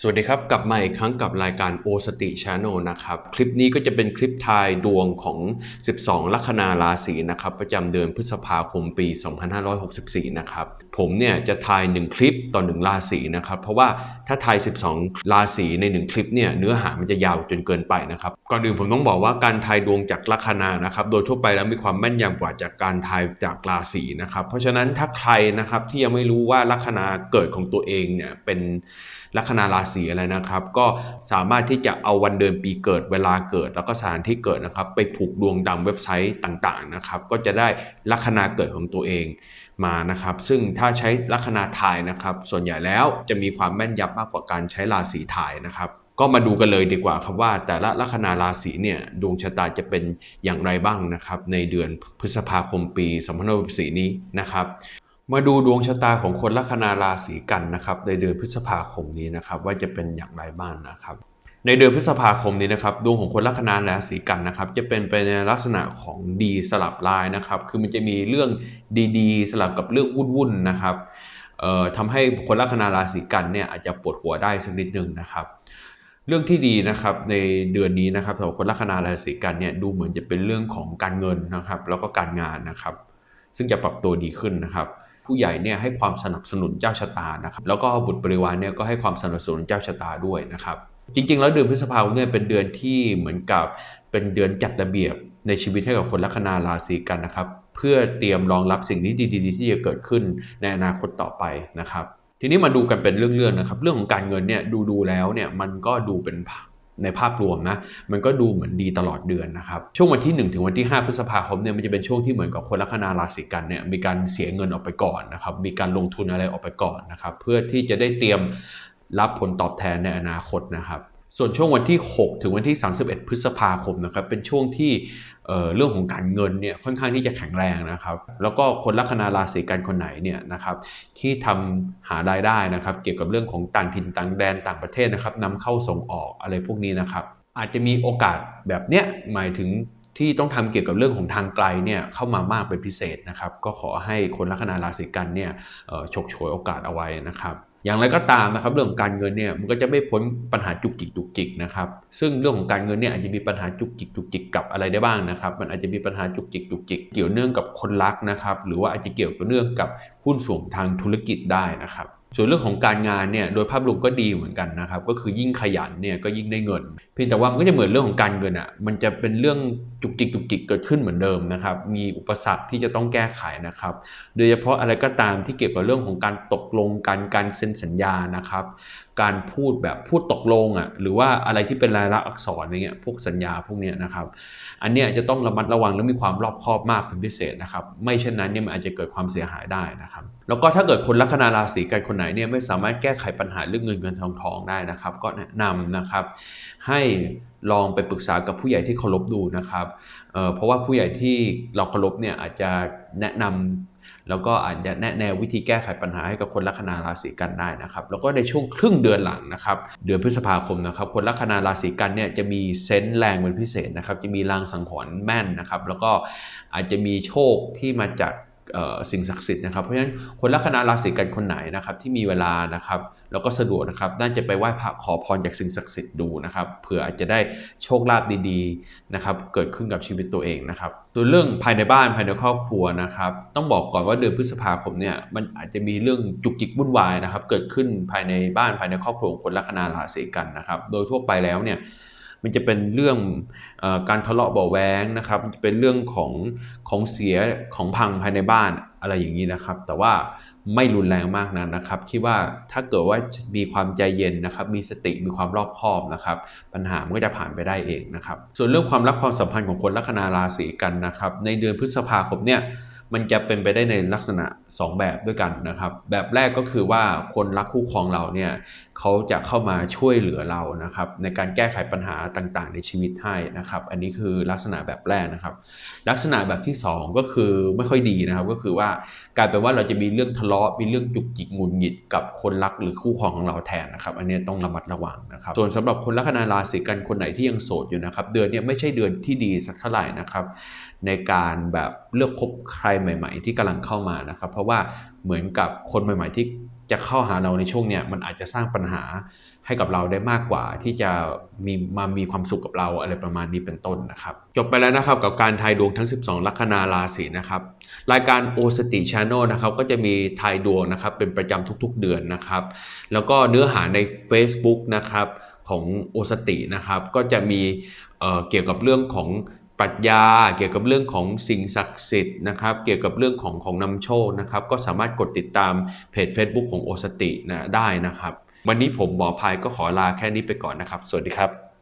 สวัสดีครับ กลับมาอีกครั้งกับรายการโอสติช n นนะครับ คลิปนี้ก็จะเป็นคลิปทายดวงของ 12 ลัคนาราศีนะครับ ประจำเดือนพฤษภาคมปี 2564 นะครับ ผมเนี่ยจะทาย 1 คลิปต่อ 1 ราศีนะครับ เพราะว่าถ้าทาย 12 ราศีใน 1 คลิปเนี่ยเนื้อหามันจะยาวจนเกินไปนะครับ ก่อนอื่นผมต้องบอกว่าการทายดวงจากลัคนานะครับ โดยทั่วไปแล้วมีความแม่นยำกว่าจากการทายจากราศีนะครับ เพราะฉะนั้นถ้าใครนะครับที่ยังไม่รู้ว่าลัคนาเกิดของตัวเองเนี่ยเป็นลัคนาราศีอะไรนะครับ ก็สามารถที่จะเอาวันเดือนปีเกิดเวลาเกิด แล้วก็สถานที่เกิดนะครับ ไปผูกดวงตามเว็บไซต์ต่างๆนะครับ ก็จะได้ลัคนาเกิดของตัวเองมานะครับ ซึ่งถ้าใช้ลัคนาทายนะครับ ส่วนใหญ่แล้วจะมีความแม่นยำมากกว่าการใช้ราศีทายนะครับก็มาดูกันเลยดีกว่าครับว่า แต่ละลัคนาราศีเนี่ยดวงชะตาจะเป็นอย่างไรบ้างนะครับ ในเดือนพฤษภาคมปี 2564 นี้นะครับ มาดูดวงชะตาของคนลัคนาราศีกันนะครับในเดือนพฤษภาคมนี้นะครับว่าจะเป็นอย่างไรบ้างนะครับ ในเดือนพฤษภาคมนี้นะครับดวงของคนลัคนาราศีกันนะครับจะเป็นไปในลักษณะของดีสลับร้ายนะครับคือมันจะมีเรื่องดีๆ สลับกับเรื่องวุ่นๆนะครับเอ่อทำให้คนลัคนาราศีกันเนี่ยอาจจะปวดหัวได้สักนิดนึงนะครับเรื่องที่ดีนะครับในเดือนนี้นะครับสำหรับคนลัคนาราศีกันเนี่ยดูเหมือนจะเป็นเรื่องของการเงินนะครับ แล้วก็การงานนะครับ ซึ่งจะปรับตัวดีขึ้นนะครับ ผู้ใหญ่เนี่ยให้ความสนับสนุนเจ้าชะตานะครับแล้วก็บุตรบริวารเนี่ยก็ให้ความสนับสนุนเจ้าชะตาด้วยนะครับ จริง ๆ แล้วเดือนพฤษภาคมเนี่ยเป็นเดือนที่เหมือนกับเป็นเดือนจัดระเบียบในชีวิตให้กับคนลัคนาราศีกันนะครับ เพื่อเตรียมรองรับสิ่งที่ดีๆที่จะเกิดขึ้นในอนาคตต่อไปนะครับ ทีนี้มาดูกันเป็นเรื่องๆนะครับ เรื่องของการเงินเนี่ยดูดูๆแล้วเนี่ยมันก็ดูเป็น ในภาพรวมนะมันก็ดูเหมือนดีตลอดเดือนนะครับ ช่วงวันที่ 1 ถึงวันที่ 5 พฤษภาคมเนี่ยมันจะเป็นช่วงที่เหมือนกับคนลัคนาราศีกันเนี่ยมีการเสียเงินออกไปก่อนนะครับมีการลงทุนอะไรออกไปก่อนนะครับเพื่อที่จะได้เตรียมรับผลตอบแทนในอนาคตนะครับ ส่วนช่วงวันที่ 6 ถึงวันที่ 31 พฤษภาคมนะครับเป็นช่วงที่เเรื่องของการเงินเนี่ยค่อนข้างที่จะแข็งแรงนะครับแล้วก็คนลัคนาราศีกันคนไหนเนี่ยนะครับที่ทำหารายได้นะครับเกี่ยวกับเรื่องของต่างถิ่นต่างแดนต่างประเทศนะครับนำเข้าส่งออกอะไรพวกนี้นะครับอาจจะมีโอกาสแบบเนี้ยหมายถึงที่ต้องทำเกี่ยวกับเรื่องของทางไกลเนี่ยเข้ามามากเป็นพิเศษนะครับก็ขอให้คนลัคนาราศีกันเนี่ยฉกฉวยโอกาสเอาไว้นะครับ อย่างไรก็ตามนะครับเรื่องของการเงินเนี่ยมันก็จะไม่พ้นปัญหาจุกจิกจุกจิกนะครับซึ่งเรื่องของการเงินเนี่ยอาจจะมีปัญหาจุกจิกจุกจิกกับอะไรได้บ้างนะครับ มันอาจจะมีปัญหาจุกจิกจุกจิกเกี่ยวเนื่องกับคนรักนะครับหรือว่าอาจจะเกี่ยวกับเนื่องกับหุ้นส่วนทางธุรกิจได้นะครับ ส่วนเรื่องของการงานเนี่ยโดยภาพรวมก็ดีเหมือนกันนะครับ ก็คือยิ่งขยันเนี่ยก็ยิ่งได้เงิน เพียงแต่ว่ามันก็จะเหมือนเรื่องของการเงินอะมันจะเป็นเรื่องจุกจิกจุกจิกเกิดขึ้นเหมือนเดิมนะครับ มีอุปสรรคที่จะต้องแก้ไขนะครับ โดยเฉพาะอะไรก็ตามที่เกี่ยวกับเรื่องของการตกลงการการเซ็นสัญญานะครับ การพูดแบบพูดตกลงอะหรือว่าอะไรที่เป็นลายลักษณ์อักษรอย่างเงี้ยพวกสัญญาพวกเนี้ยนะครับ อันเนี้ยจะต้องระมัดระวังและมีความรอบคอบมากเป็นพิเศษนะครับ ไม่เช่นนั้นเนี่ยมันอาจจะเกิดความเสียหายได้นะครับ แล้วก็ถ้าเกิดคนลัคนาราศีกันคนไหนเนี่ยไม่สามารถแก้ไขปัญหาเรื่องเงินเงินทองทองได้นะครับ ก็แนะนำนะครับ ให้ลองไปปรึกษากับผู้ใหญ่ที่เคารพดูนะครับเเพราะว่าผู้ใหญ่ที่เราเคารพเนี่ยอาจจะแนะนำแล้วก็อาจจะแนะแนววิธีแก้ไขปัญหาให้กับคนลัคนาราศีกันได้นะครับ แล้วก็ในช่วงครึ่งเดือนหลังนะครับ เดือนพฤษภาคมนะครับ คนลัคนาราศีกันเนี่ยจะมีเซนส์แรงเป็นพิเศษนะครับ จะมีลางสังหรณ์แม่นนะครับ แล้วก็อาจจะมีโชคที่มาจาก สิ่งศักดิ์สิทธิ์นะครับ เพราะฉะนั้นคนลัคนาราศีกันคนไหนนะครับที่มีเวลานะครับแล้วก็สะดวกนะครับน่าจะไปไหว้พระขอพรจากสิ่งศักดิ์สิทธิ์ดูนะครับเผื่ออาจจะได้โชคลาภดีๆนะครับเกิดขึ้นกับชีวิตตัวเองนะครับส่วนเรื่องภายในบ้านภายในครอบครัวนะครับต้องบอกก่อนว่าเดือนพฤษภาคมเนี่ยมันอาจจะมีเรื่องจุกจิกวุ่นวายนะครับเกิดขึ้นภายในบ้านภายในครอบครัวของคนลัคนาราศีกันนะครับโดยทั่วไปแล้วเนี่ย มันจะเป็นเรื่องอการทะเลาะเบาแวงนะครับมันจะเป็นเรื่องของของเสียของพังภายในบ้านอะไรอย่างนี้นะครับ แต่ว่าไม่รุนแรงมากนักนะครับ คิดว่าถ้าเกิดว่ามีความใจเย็นนะครับ มีสติมีความรอบคอบนะครับ ปัญหามันก็จะผ่านไปได้เองนะครับ ส่วนเรื่องความรักความสัมพันธ์ของคนลัคนาราศีกันนะครับ ในเดือนพฤษภาคมเนี่ย มันจะเป็นไปได้ในลักษณะ 2 แบบด้วยกันนะครับ แบบแรกก็คือว่าคนรักคู่ครองเราเนี่ยเขาจะเข้ามาช่วยเหลือเรานะครับ ในการแก้ไขปัญหาต่างๆ ในชีวิตให้นะครับ อันนี้คือลักษณะแบบแรกนะครับ ลักษณะแบบที่ 2 ก็คือไม่ค่อยดีนะครับ ก็คือว่ากลายเป็นว่าเราจะมีเรื่องทะเลาะมีเรื่องจุกจิกงุดหงิดกับคนรักหรือคู่ครองของเราแทนนะครับ อันนี้ต้องระมัดระวังนะครับ ส่วนสำหรับคนลัคนาราศีกันคนไหนที่ยังโสดอยู่นะครับ เดือนนี้ไม่ใช่เดือนที่ดีสักเท่าไหร่นะครับ ในการแบบเลือกคบใครใหม่ ๆ ที่กำลังเข้ามานะครับ เพราะว่าเหมือนกับคนใหม่ ๆ ที่จะเข้าหาเราในช่วงเนี้ยมันอาจจะสร้างปัญหาให้กับเราได้มากกว่าที่จะมีมามีความสุขกับเราอะไรประมาณนี้เป็นต้นนะครับ จบไปแล้วนะครับกับการทายดวงทั้ง 12 ลัคนาราศีนะครับ รายการโอสติชานอลนะครับก็จะมีทายดวงนะครับเป็นประจำทุกๆเดือนนะครับ แล้วก็เนื้อหาใน Facebook นะครับของโอสตินะครับก็จะมีเเกี่ยวกับเรื่องของ ปรัชญาเกี่ยวกับเรื่องของสิ่งศักดิ์สิทธิ์นะครับ เกี่ยวกับเรื่องของของนำโชคนะครับ ก็สามารถกดติดตามเพจ Facebook ของโอสตินะได้นะครับ วันนี้ผมหมอพายก็ขอลาแค่นี้ไปก่อนนะครับ สวัสดีครับ